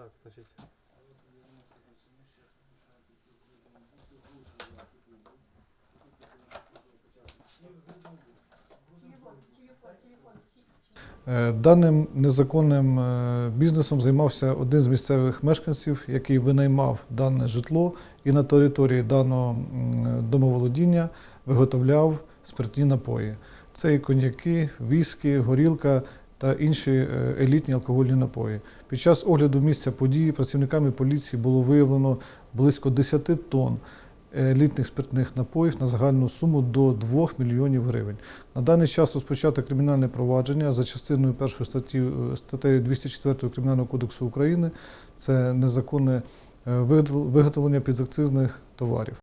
бачить. Е, Даним незаконним е, бізнесом займався один з місцевих мешканців, який винаймав дане житло і на території даного домоволодіння виготовляв спиртні напої. Це і коньяки, віскі, горілка та інші е, елітні алкогольні напої. Під час огляду місця події працівниками поліції було виявлено близько 10 тонн елітних спиртних напоїв на загальну суму до 2 мільйонів гривень. На даний час розпочато кримінальне провадження за частиною першої статті е, статтею 204 Кримінального кодексу України. Це незаконне е, виготовлення підакцизних товарів.